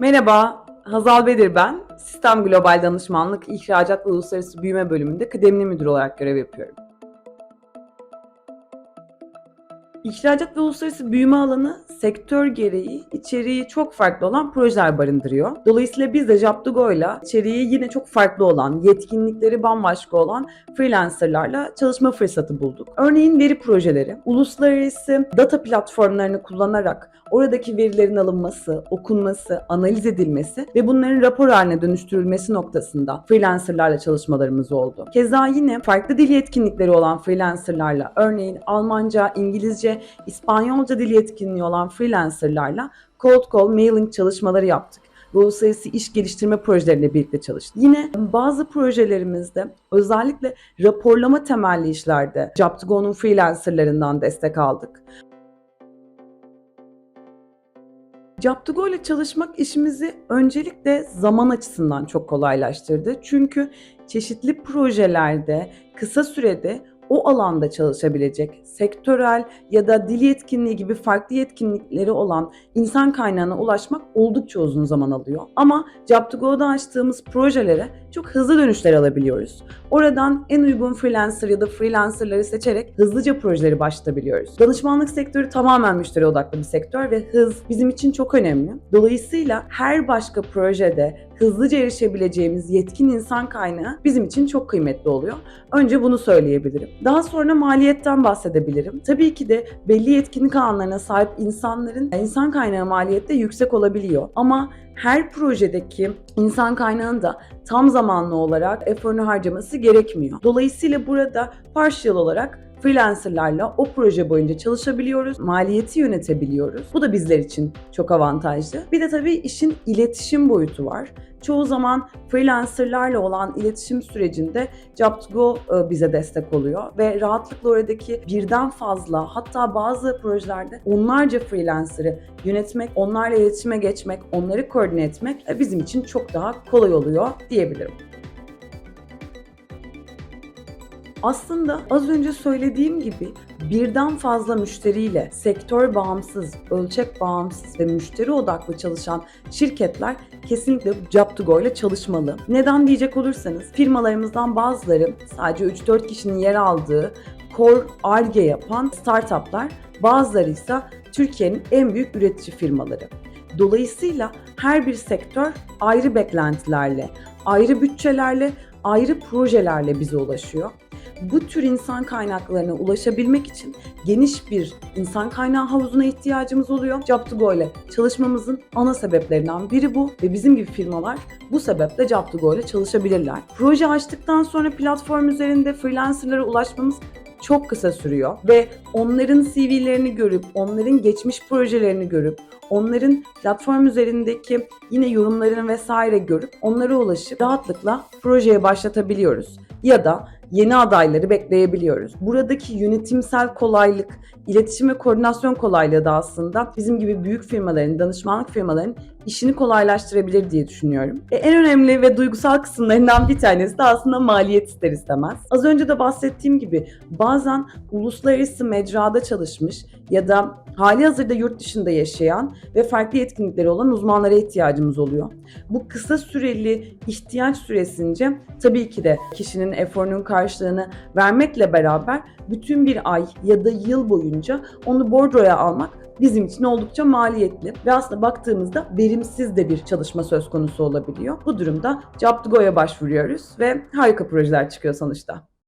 Merhaba, Hazal Bedir ben. Sistem Global Danışmanlık İhracat Uluslararası Büyüme bölümünde kıdemli müdür olarak görev yapıyorum. İhracat ve uluslararası büyüme alanı sektör gereği içeriği çok farklı olan projeler barındırıyor. Dolayısıyla biz de Japtugo ile içeriği yine çok farklı olan, yetkinlikleri bambaşka olan freelancerlarla çalışma fırsatı bulduk. Örneğin veri projeleri, uluslararası data platformlarını kullanarak oradaki verilerin alınması, okunması, analiz edilmesi ve bunların rapor haline dönüştürülmesi noktasında freelancerlarla çalışmalarımız oldu. Keza yine farklı dil yetkinlikleri olan freelancerlarla örneğin Almanca, İngilizce, İspanyolca dil yetkinliği olan freelancerlarla cold call, mailing çalışmaları yaptık ve uluslararası iş geliştirme projeleriyle birlikte çalıştık. Yine bazı projelerimizde özellikle raporlama temelli işlerde Job2Go'nun freelancerlarından destek aldık. Job2Go ile çalışmak işimizi öncelikle zaman açısından çok kolaylaştırdı. Çünkü çeşitli projelerde kısa sürede o alanda çalışabilecek, sektörel ya da dil yetkinliği gibi farklı yetkinlikleri olan insan kaynağına ulaşmak oldukça uzun zaman alıyor. Ama Job2Go'da açtığımız projelere çok hızlı dönüşler alabiliyoruz. Oradan en uygun freelancer ya da freelancerları seçerek hızlıca projeleri başlatabiliyoruz. Danışmanlık sektörü tamamen müşteri odaklı bir sektör ve hız bizim için çok önemli. Dolayısıyla her başka projede hızlıca erişebileceğimiz yetkin insan kaynağı bizim için çok kıymetli oluyor. Önce bunu söyleyebilirim. Daha sonra maliyetten bahsedebilirim. Tabii ki de belli yetkinlik alanlarına sahip insanların insan kaynağı maliyette yüksek olabiliyor. Ama her projedeki insan kaynağının da tam zamanlı olarak eforunu harcaması gerekmiyor. Dolayısıyla burada partial olarak freelancerlarla o proje boyunca çalışabiliyoruz, maliyeti yönetebiliyoruz. Bu da bizler için çok avantajlı. Bir de tabii işin iletişim boyutu var. Çoğu zaman freelancerlarla olan iletişim sürecinde Job2Go e, bize destek oluyor ve rahatlıkla oradaki birden fazla hatta bazı projelerde onlarca freelancer'ı yönetmek, onlarla iletişime geçmek, onları koordine etmek e, bizim için çok daha kolay oluyor diyebilirim. Aslında az önce söylediğim gibi birden fazla müşteriyle sektör bağımsız, ölçek bağımsız ve müşteri odaklı çalışan şirketler kesinlikle Job2Go ile çalışmalı. Neden diyecek olursanız firmalarımızdan bazıları sadece 3-4 kişinin yer aldığı core ARGE yapan startuplar, bazıları ise Türkiye'nin en büyük üretici firmaları. Dolayısıyla her bir sektör ayrı beklentilerle, ayrı bütçelerle, ayrı projelerle bize ulaşıyor bu tür insan kaynaklarına ulaşabilmek için geniş bir insan kaynağı havuzuna ihtiyacımız oluyor. Job2Go ile çalışmamızın ana sebeplerinden biri bu ve bizim gibi firmalar bu sebeple Job2Go ile çalışabilirler. Proje açtıktan sonra platform üzerinde freelancerlara ulaşmamız çok kısa sürüyor ve onların CV'lerini görüp, onların geçmiş projelerini görüp, onların platform üzerindeki yine yorumlarını vesaire görüp onlara ulaşıp rahatlıkla projeye başlatabiliyoruz. Ya da yeni adayları bekleyebiliyoruz. Buradaki yönetimsel kolaylık, iletişim ve koordinasyon kolaylığı da aslında bizim gibi büyük firmaların, danışmanlık firmaların işini kolaylaştırabilir diye düşünüyorum. E, en önemli ve duygusal kısımlarından bir tanesi de aslında maliyet ister istemez. Az önce de bahsettiğim gibi bazen uluslararası mecrada çalışmış ya da hali hazırda yurt dışında yaşayan ve farklı yetkinlikleri olan uzmanlara ihtiyacımız oluyor. Bu kısa süreli ihtiyaç süresince tabii ki de kişinin eforunun karşılığını vermekle beraber bütün bir ay ya da yıl boyunca onu bordroya almak bizim için oldukça maliyetli ve aslında baktığımızda verimsiz de bir çalışma söz konusu olabiliyor. Bu durumda Job2Go'ya başvuruyoruz ve harika projeler çıkıyor sonuçta.